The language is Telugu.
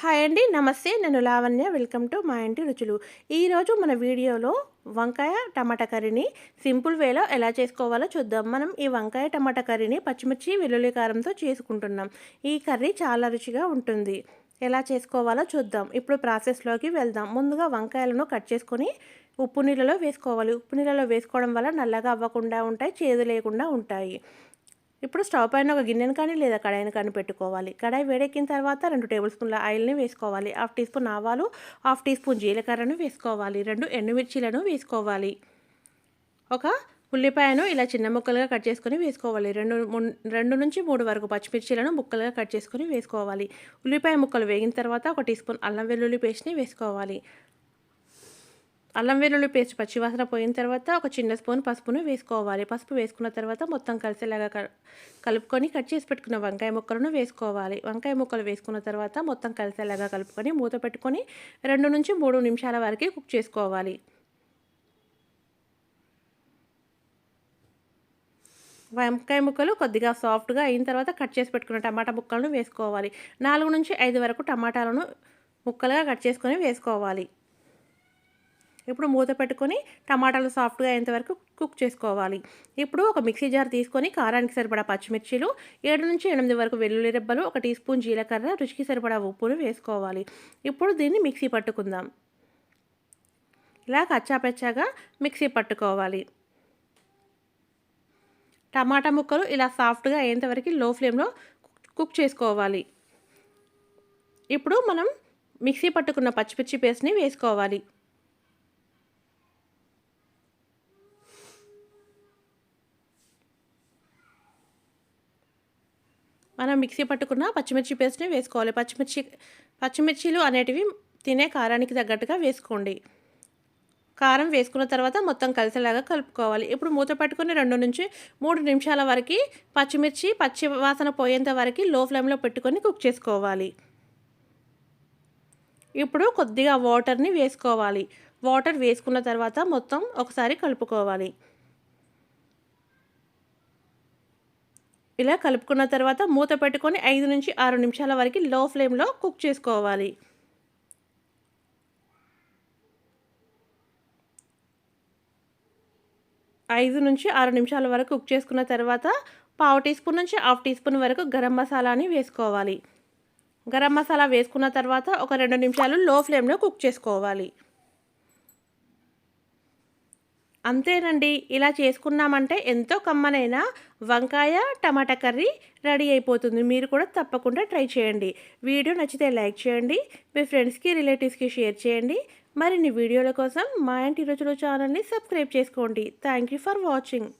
హాయ్ అండి నమస్తే. నేను లావణ్య వెల్కమ్ టు మా ఇంటి రుచులు. ఈరోజు మన వీడియోలో వంకాయ టమాటా కర్రీని సింపుల్ వేలో ఎలా చేసుకోవాలో చూద్దాం. మనం ఈ వంకాయ టమాటా కర్రీని పచ్చిమిర్చి వెల్లుల్లి కారంతో చేసుకుంటున్నాం. ఈ కర్రీ చాలా రుచిగా ఉంటుంది. ఎలా చేసుకోవాలో చూద్దాం. ఇప్పుడు ప్రాసెస్లోకి వెళ్దాం. ముందుగా వంకాయలను కట్ చేసుకొని ఉప్పు నీళ్ళలో వేసుకోవాలి. ఉప్పు నీళ్ళలో వేసుకోవడం వల్ల నల్లగా అవ్వకుండా ఉంటాయి చేదు లేకుండా ఉంటాయి. ఇప్పుడు స్టవ్ పైన ఒక గిన్నెను కానీ లేదా కడాయిని కానీ పెట్టుకోవాలి. కడాయి వేడెక్కిన తర్వాత రెండు టేబుల్ స్పూన్ల ఆయిల్ని వేసుకోవాలి. హాఫ్ టీ స్పూన్ ఆవాలు హాఫ్ టీ స్పూన్ జీలకర్రను వేసుకోవాలి. రెండు ఎండుమిర్చీలను వేసుకోవాలి. ఒక ఉల్లిపాయను ఇలా చిన్న ముక్కలుగా కట్ చేసుకొని వేసుకోవాలి. రెండు రెండు నుంచి మూడు వరకు పచ్చిమిర్చీలను ముక్కలుగా కట్ చేసుకొని వేసుకోవాలి. ఉల్లిపాయ ముక్కలు వేగిన తర్వాత ఒక టీ స్పూన్ అల్లం వెల్లుల్లి పేస్ట్ని వేసుకోవాలి. అల్లం వెల్లుల్లి పేస్ట్ పచ్చివాసన పోయిన తర్వాత ఒక చిన్న స్పూన్ పసుపును వేసుకోవాలి. పసుపు వేసుకున్న తర్వాత మొత్తం కలిసేలాగా కలుపుకొని కట్ చేసి పెట్టుకున్న వంకాయ ముక్కలను వేసుకోవాలి. వంకాయ ముక్కలు వేసుకున్న తర్వాత మొత్తం కలిసేలాగా కలుపుకొని మూత పెట్టుకొని రెండు నుంచి మూడు నిమిషాల వరకు కుక్ చేసుకోవాలి. వంకాయ ముక్కలు కొద్దిగా సాఫ్ట్గా అయిన తర్వాత కట్ చేసి పెట్టుకున్న టమాటా ముక్కలను వేసుకోవాలి. నాలుగు నుంచి ఐదు వరకు టమాటాలను ముక్కలుగా కట్ చేసుకొని వేసుకోవాలి. ఇప్పుడు మూత పెట్టుకొని టమాటాలు సాఫ్ట్గా అయ్యేంతవరకు కుక్ చేసుకోవాలి. ఇప్పుడు ఒక మిక్సీ జార్ తీసుకొని కారానికి సరిపడా పచ్చిమిర్చిలు ఏడు నుంచి ఎనిమిది వరకు వెల్లుల్లి రెబ్బలు ఒక టీ స్పూన్ జీలకర్ర రుచికి సరిపడా ఉప్పును వేసుకోవాలి. ఇప్పుడు దీన్ని మిక్సీ పట్టుకుందాం. ఇలా కచ్చాపెచ్చాగా మిక్సీ పట్టుకోవాలి. టమాటా ముక్కలు ఇలా సాఫ్ట్గా అయ్యేంతవరకు లో ఫ్లేమ్లో కుక్ చేసుకోవాలి. ఇప్పుడు మనం మిక్సీ పట్టుకున్న పచ్చిమిర్చి పేస్ట్ని వేసుకోవాలి. మనం మిక్సీ పట్టుకున్న పచ్చిమిర్చి పేస్ట్ని వేసుకోవాలి. పచ్చిమిర్చి పచ్చిమిర్చిలు అనేటివి తినే కారానికి తగ్గట్టుగా వేసుకోండి. కారం వేసుకున్న తర్వాత మొత్తం కలిసేలాగా కలుపుకోవాలి. ఇప్పుడు మూత పట్టుకుని రెండు నుంచి మూడు నిమిషాల వరకు పచ్చిమిర్చి పచ్చి వాసన పోయేంత వరకు లో ఫ్లేమ్లో పెట్టుకొని కుక్ చేసుకోవాలి. ఇప్పుడు కొద్దిగా వాటర్ని వేసుకోవాలి. వాటర్ వేసుకున్న తర్వాత మొత్తం ఒకసారి కలుపుకోవాలి. ఇలా కలుపుకున్న తర్వాత మూత పెట్టుకొని ఐదు నుంచి ఆరు నిమిషాల వరకు లో ఫ్లేమ్లో కుక్ చేసుకోవాలి. ఐదు నుంచి ఆరు నిమిషాల వరకు కుక్ చేసుకున్న తర్వాత పావు టీ స్పూన్ నుంచి హాఫ్ టీ స్పూన్ వరకు గరం మసాలాని వేసుకోవాలి. గరం మసాలా వేసుకున్న తర్వాత ఒక రెండు నిమిషాలు లో ఫ్లేమ్లో కుక్ చేసుకోవాలి. అంతేనండి. ఇలా చేసుకున్నామంటే ఎంతో కమ్మనైన వంకాయ టమాటా కర్రీ రెడీ అయిపోతుంది. మీరు కూడా తప్పకుండా ట్రై చేయండి. వీడియో నచ్చితే లైక్ చేయండి. మీ ఫ్రెండ్స్కి రిలేటివ్స్కి షేర్ చేయండి. మరిన్ని వీడియోల కోసం మా ఇంటి రుచులు ఛానల్ని సబ్స్క్రైబ్ చేసుకోండి. Thank you for watching.